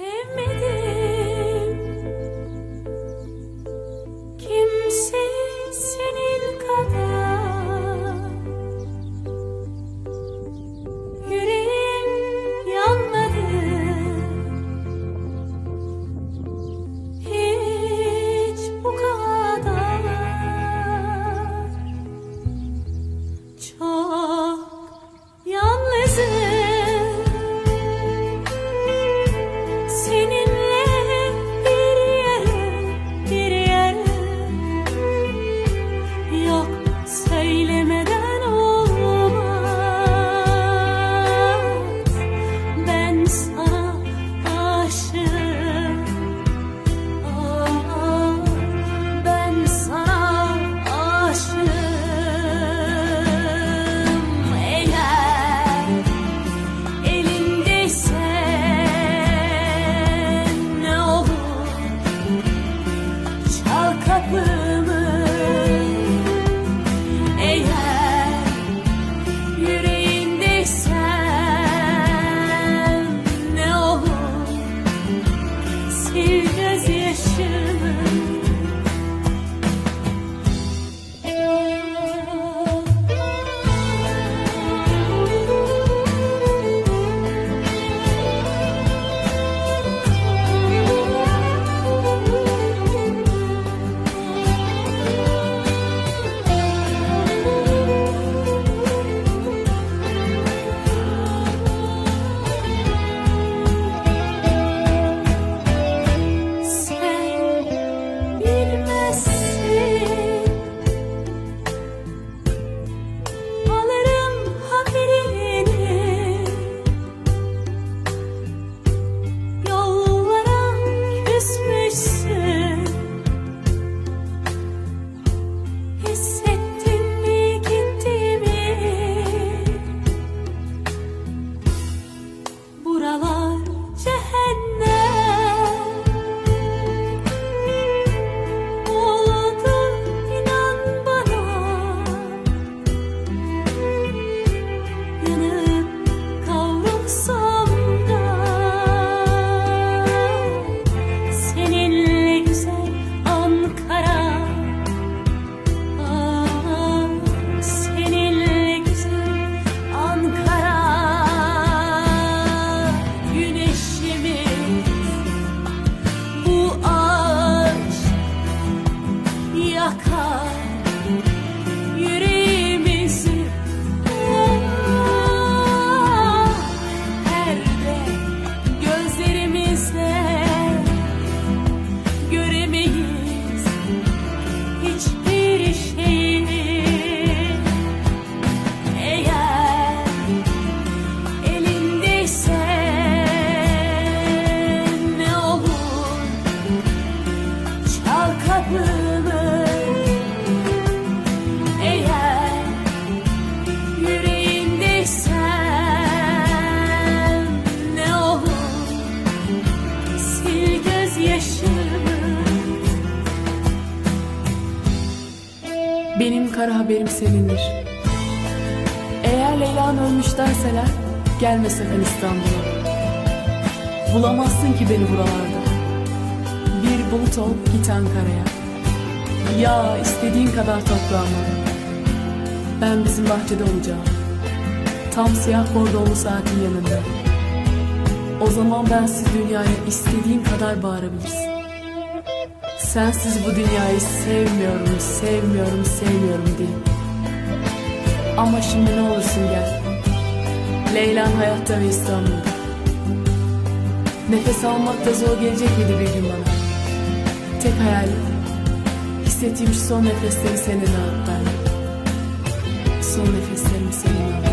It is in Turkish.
Sevmedim Benim kara haberim senindir. Eğer Leyla'nın ölmüş derseler gelme sakın İstanbul'a. Bulamazsın ki beni buralarda. Bir bulut ol git Ankara'ya. Ya istediğin kadar toprağıma. Ben bizim bahçede olacağım. Tam siyah bordolu saatin yanında. O zaman bensiz dünyaya istediğin kadar bağırabilirsin. Sensiz bu dünyayı sevmiyorum, sevmiyorum, sevmiyorum diye. Ama şimdi ne olursun gel. Leylan hayatta ve İstanbul'da. Nefes almak da zor gelecek miydi bir gün bana? Tek hayalim hissettiğim son nefesleri seninle at ben. Son nefeslerimi seninle at.